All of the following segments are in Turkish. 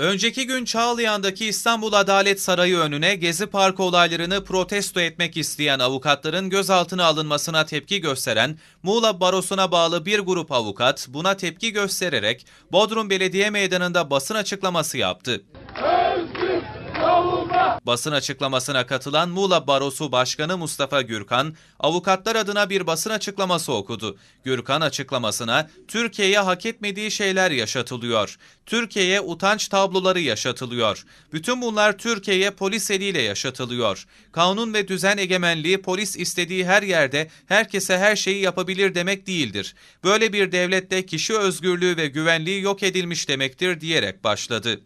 Önceki gün Çağlayan'daki İstanbul Adalet Sarayı önüne Gezi Parkı olaylarını protesto etmek isteyen avukatların gözaltına alınmasına tepki gösteren Muğla Barosu'na bağlı bir grup avukat buna tepki göstererek Bodrum Belediye Meydanı'nda basın açıklaması yaptı. Basın açıklamasına katılan Muğla Barosu Başkanı Mustafa Gürkan, avukatlar adına bir basın açıklaması okudu. Gürkan açıklamasına, Türkiye'ye hak etmediği şeyler yaşatılıyor. Türkiye'ye utanç tabloları yaşatılıyor. Bütün bunlar Türkiye'ye polis eliyle yaşatılıyor. Kanun ve düzen egemenliği polis istediği her yerde herkese her şeyi yapabilir demek değildir. Böyle bir devlette kişi özgürlüğü ve güvenliği yok edilmiş demektir diyerek başladı.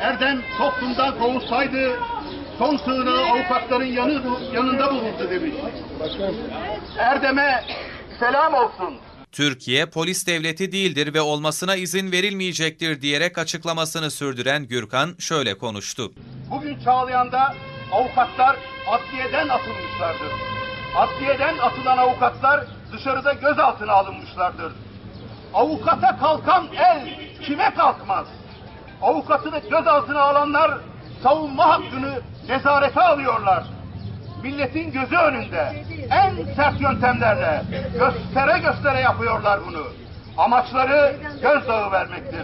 Erdem toplumdan kovulsaydı son sığınağı avukatların yanı, yanında bulurdu demiş. Erdem'e selam olsun. Türkiye polis devleti değildir ve olmasına izin verilmeyecektir diyerek açıklamasını sürdüren Gürkan şöyle konuştu. Bugün Çağlayan'da avukatlar adliyeden atılmışlardır. Adliyeden atılan avukatlar dışarıda gözaltına alınmışlardır. Avukata kalkan el kime kalkmaz? Avukatını gözaltına alanlar savunma hakkını nezarete alıyorlar. Milletin gözü önünde en sert yöntemlerle göstere göstere yapıyorlar bunu. Amaçları gözdağı vermektir.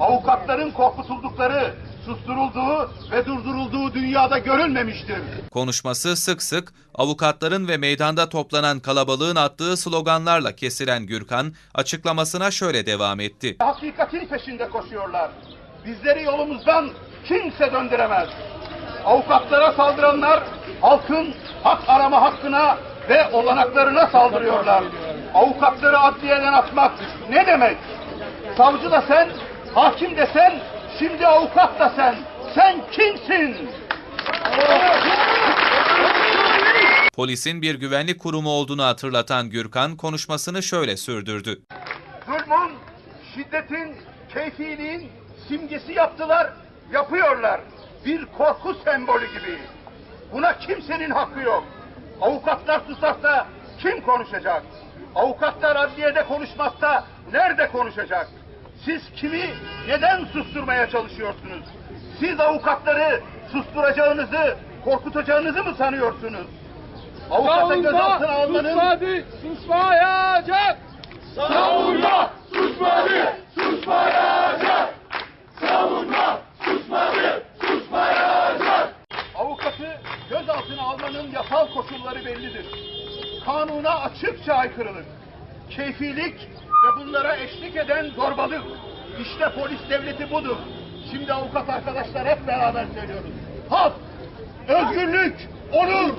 Avukatların korkutuldukları, susturulduğu ve durdurulduğu dünyada görülmemiştir. Konuşması sık sık avukatların ve meydanda toplanan kalabalığın attığı sloganlarla kesilen Gürkan açıklamasına şöyle devam etti. Hakikatin peşinde koşuyorlar. Bizleri yolumuzdan kimse döndüremez. Avukatlara saldıranlar halkın hak arama hakkına ve olanaklarına saldırıyorlar. Avukatları adliyeden atmak ne demek? Savcı da sen, hakim de sen, şimdi avukat da sen. Sen kimsin? Polisin bir güvenlik kurumu olduğunu hatırlatan Gürkan konuşmasını şöyle sürdürdü. zulmün, şiddetin, keyfiliğin simgesi yaptılar, yapıyorlar. Bir korku sembolü gibi. Buna kimsenin hakkı yok. Avukatlar susarsa kim konuşacak? Avukatlar adliyede konuşmazsa nerede konuşacak? Siz kimi neden susturmaya çalışıyorsunuz? Siz avukatları susturacağınızı, korkutacağınızı mı sanıyorsunuz? Avukata gözaltına almanın susmadı, susmayacak. Savunma susmadı, susmayacak. Savunma susmadı, susmayacak. Avukatı gözaltına almanın yasal koşulları bellidir. Kanuna açıkça aykırılık, keyfilik ve bunlara eşlik eden zorbalık. İşte polis devleti budur. Şimdi avukat arkadaşlar hep beraber söylüyoruz. Hak, özgürlük, onur.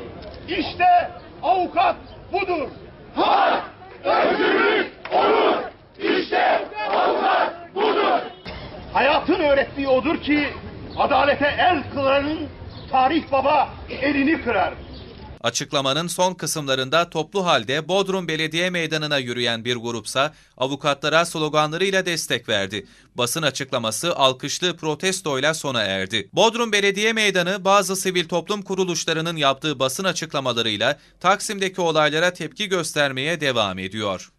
İşte avukat budur. Hak, özgürlük, onur. İşte avukat budur. Hayatın öğrettiği odur ki adalete el kıranın tarih baba elini kırar. Açıklamanın son kısımlarında toplu halde Bodrum Belediye Meydanı'na yürüyen bir grupsa avukatlara sloganlarıyla destek verdi. Basın açıklaması alkışlı protestoyla sona erdi. Bodrum Belediye Meydanı bazı sivil toplum kuruluşlarının yaptığı basın açıklamalarıyla Taksim'deki olaylara tepki göstermeye devam ediyor.